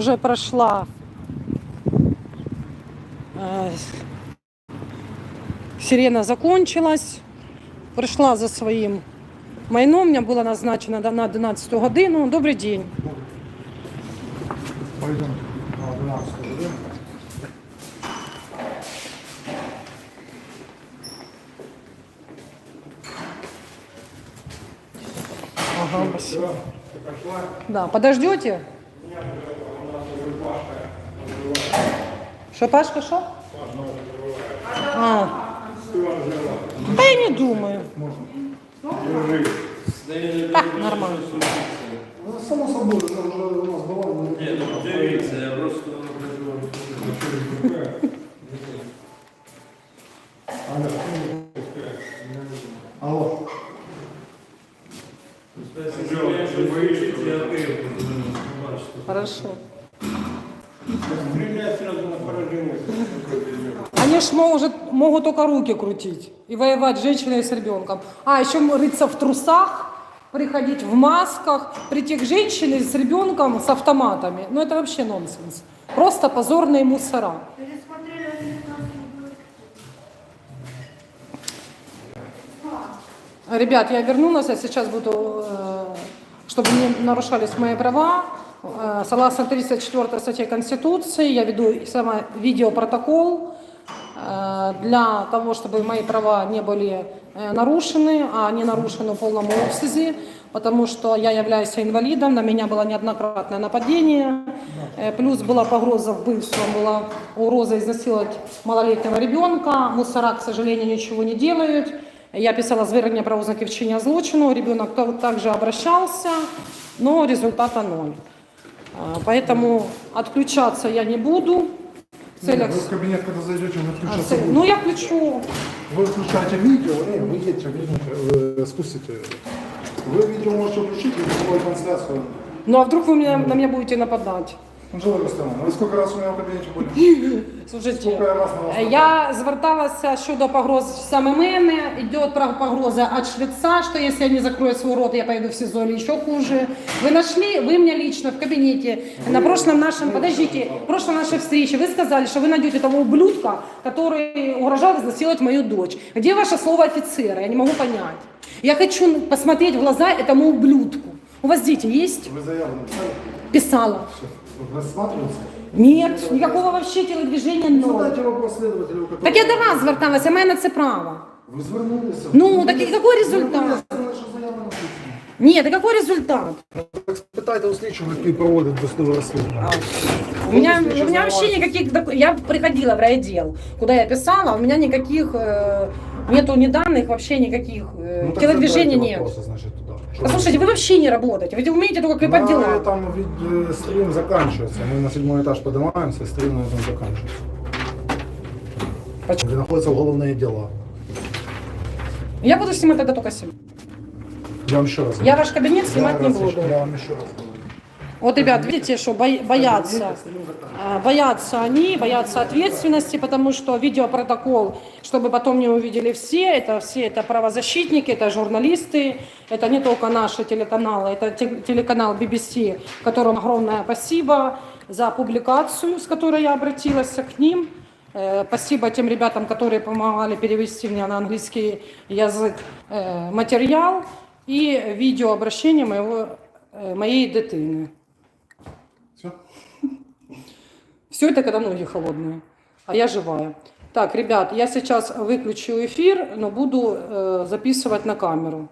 Уже прошла э, сирена закончилась. Прийшла за своїм майном. Мені було назначено на 11 годину. Добрий день. Пойдем на 12 годину. Ага, спасибо. Да, подождете? Що, Пашка, що? А. Та я не думаю. Так, нормально. Ну, само собой, это уже у нас была. Ні, ну дивіться, я просто Алло. Хорошо. Ж может, могут только руки крутить и воевать женщиной с ребенком. А еще рыться в трусах, приходить в масках, прийти к женщине с ребенком с автоматами. Ну это вообще нонсенс. Просто позорные мусора. Ребят, я вернулась, я сейчас буду, э, чтобы не нарушались мои права, э, согласно 34 статье Конституции, я веду сама видеопротокол для того, чтобы мои права не были э, нарушены, а они нарушены в полном обсяге, потому что я являюсь инвалидом, на меня было неоднократное нападение, э, плюс была погроза вбивством, была угроза изнасиловать малолетнего ребенка, мусора, к сожалению, ничего не делают, я писала звернення про ознаки вчинення злочину, ребенок также обращался, но результата ноль. А, Поэтому отключаться я не буду. В целях... Вы в кабинет, когда зайдете, вы а, включаться цель- будете. Ну, я включу. Вы включаете видео, не, вы едете, видите, вы спустите. Вы видео можете включить и любую трансляцию. Ну, а вдруг вы меня, на меня будете нападать? Анжела Ростовна, вы сколько раз у меня в кабинете были? Слушайте, Сколько я зверталася щодо погроз саме мене. Идет про- погроза от швеца, что если я не закрою свой рот, я пойду в СИЗО или еще хуже. Вы нашли, вы мне лично в кабинете, на прошлом нашем, подождите, прошлой нашей встрече, вы сказали, что вы найдете того ублюдка, который угрожал изнасиловать мою дочь. Где ваше слово офицера? Я не могу понять. Я хочу посмотреть в глаза этому ублюдку. У вас дети есть? Вы заяву написали? Писала. Все. Рассматривается? Нет, никакого вообще телодвижения ноль. Задайте вопрос следователю, который... Так я до вас зверталася, маю на це право. Ви звернулися. Ну, так і який результат? Ви сказали, що заява написана. Ні, так який результат? Так спитайте у слідчого, який проводить досудове розслідування. У меня, у меня вообще никаких... док- Я приходила в райотдел, куда я писала, у меня никаких... э, нету ни данных, вообще никаких э, Ну, так телодвижений задайте нет. вопроси, значить, туди. Що Послушайте, вы вообще не работаете, вы умеете только клепать дела. Там від, е, стрім заканчивается. Мы на седьмой этаж поднимаемся, стрим на этом заканчивается. Где находятся уголовные дела. Я буду снимать тогда только себе. Я вам еще раз Я ваш кабинет снимать не буду. Я вам еще раз говорю. Вот, ребят, видите, что боятся, а, боятся они, боятся ответственности, потому что видеопротокол, чтобы потом не увидели все, это все это правозащитники, это журналисты, это не только наши телеканалы, это те- телеканал BBC, которому огромное спасибо за публикацию, с которой я обратилась к ним. Э, Спасибо тем ребятам, которые помогали перевести мне на английский язык э, материал и видеообращение моего, э, моей дитини. Все? Все это когда ноги холодные, а я живая. Так, ребят, я сейчас выключу эфир, но буду э, записывать на камеру.